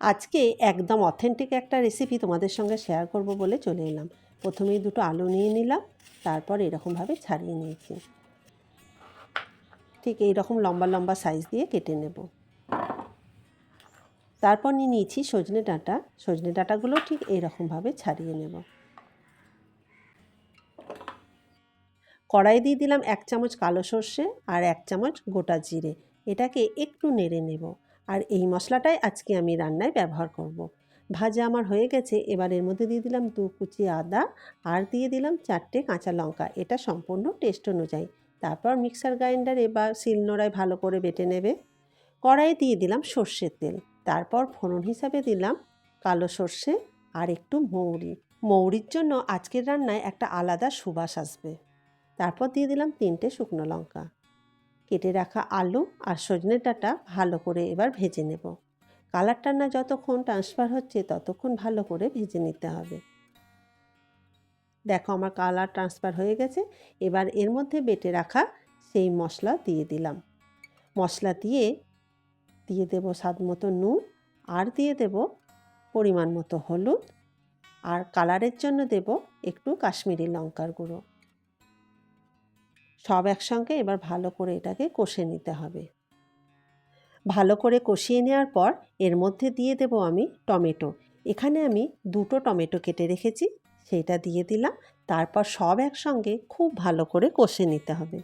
আজকে একদম অথেন্টিক একটা রেসিপি তোমাদের সঙ্গে শেয়ার করব বলে চলে এলাম। প্রথমেই দুটো আলু নিয়ে নিলাম, তারপর এরকমভাবে ছাড়িয়ে নিয়েছি। ঠিক এই রকম লম্বা লম্বা সাইজ দিয়ে কেটে নেব। তারপর নিয়ে নিয়েছি সজনে ডাঁটা। সজনে ডাঁটাগুলো ঠিক এইরকমভাবে ছাড়িয়ে নেব। কড়াই দিয়ে দিলাম এক চামচ কালো সর্ষে আর এক চামচ গোটা জিরে। এটাকে একটু নেড়ে নেব। আর এই মশলাটাই আজকে আমি রান্নায় ব্যবহার করব। ভাজা আমার হয়ে গেছে, এবার এর মধ্যে দিয়ে দিলাম দু কুচি আদা আর দিয়ে দিলাম চারটে কাঁচা লঙ্কা। এটা সম্পূর্ণ টেস্ট অনুযায়ী। তারপর মিক্সার গ্রাইন্ডারে বা শিলনোড়ায় ভালো করে বেটে নেবে। কড়াইয়ে দিয়ে দিলাম সর্ষের তেল। তারপর ফোড়ন হিসাবে দিলাম কালো সর্ষে আর একটু মৌরি। মৌরির জন্য আজকের রান্নায় একটা আলাদা সুবাস আসবে। তারপর দিয়ে দিলাম তিনটে শুকনো লঙ্কা। কেটে রাখা আলু আর সজনে ডাঁটা ভালো করে এবার ভেজে নেব। কালারটা না যতক্ষণ ট্রান্সফার হচ্ছে ততক্ষণ ভালো করে ভেজে নিতে হবে। দেখো আমার কালার ট্রান্সফার হয়ে গেছে, এবার এর মধ্যে বেটে রাখা সেই মশলা দিয়ে দিলাম। মশলা দিয়ে দিয়ে দেব স্বাদ মতো নুন আর দিয়ে দেব পরিমাণ মতো হলুদ। আর কালারের জন্য দেব একটু কাশ্মীরি লঙ্কার গুঁড়ো। সব একসঙ্গে এবার ভালো করে এটাকে কষে নিতে হবে। ভালো করে কষিয়ে নেওয়ার পর এর মধ্যে দিয়ে দেব আমি টমেটো। এখানে আমি দুটো টমেটো কেটে রেখেছি, সেইটা দিয়ে দিলাম, তারপর সব একসঙ্গে খুব ভালো করে কষে নিতে হবে।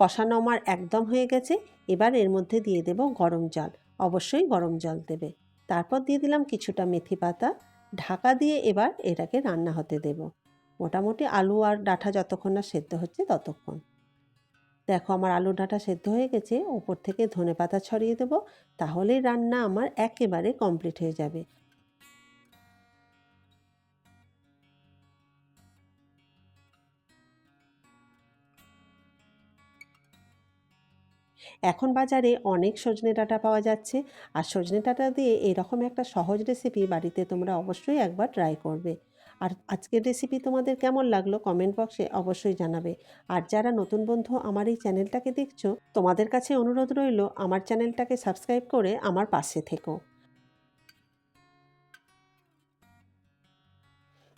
কষানো আমার একদম হয়ে গেছে, এবার এর মধ্যে দিয়ে দেব গরম জল। অবশ্যই গরম জল দেবে। তারপর দিয়ে দিলাম কিছুটা মেথি পাতা। ঢাকা দিয়ে এবার এটাকে রান্না হতে দেব। মোটামুটি আলু আর ডাঁটা যতক্ষণ না সেদ্ধ হচ্ছে ততক্ষণ। দেখো আমার আলু ডাঁটা সেদ্ধ হয়ে গেছে, ওপর থেকে ধনে পাতা ছড়িয়ে দেবো, তাহলেই রান্না আমার একেবারে কমপ্লিট হয়ে যাবে। এখন বাজারে অনেক সজনে ডাঁটা পাওয়া যাচ্ছে। আর সজনে ডাঁটা দিয়ে এরকম একটা সহজ রেসিপি বাড়িতে তোমরা অবশ্যই একবার ট্রাই করবে। আর আজকের রেসিপি তোমাদের কেমন লাগল কমেন্ট বক্সে অবশ্যই জানাবে। আর যারা নতুন বন্ধু আমার এই চ্যানেলটাকে দেখছ, তোমাদের কাছে অনুরোধ রইল আমার চ্যানেলটাকে সাবস্ক্রাইব করে আমার পাশে থেকো।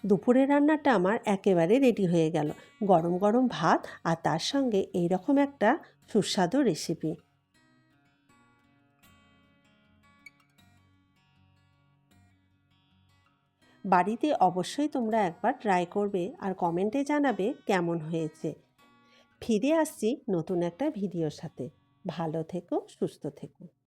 দুপুরের রান্নাটা আমার একেবারে রেডি হয়ে গেল। গরম গরম ভাত আর তার সঙ্গে এই রকম একটা সুস্বাদু রেসিপি বাড়িতে অবশ্যই তোমরা একবার ট্রাই করবে আর কমেন্টে জানাবে কেমন হয়েছে। ফিরে আসছি নতুন একটা ভিডিওর সাথে। ভালো থেকো, সুস্থ থেকো।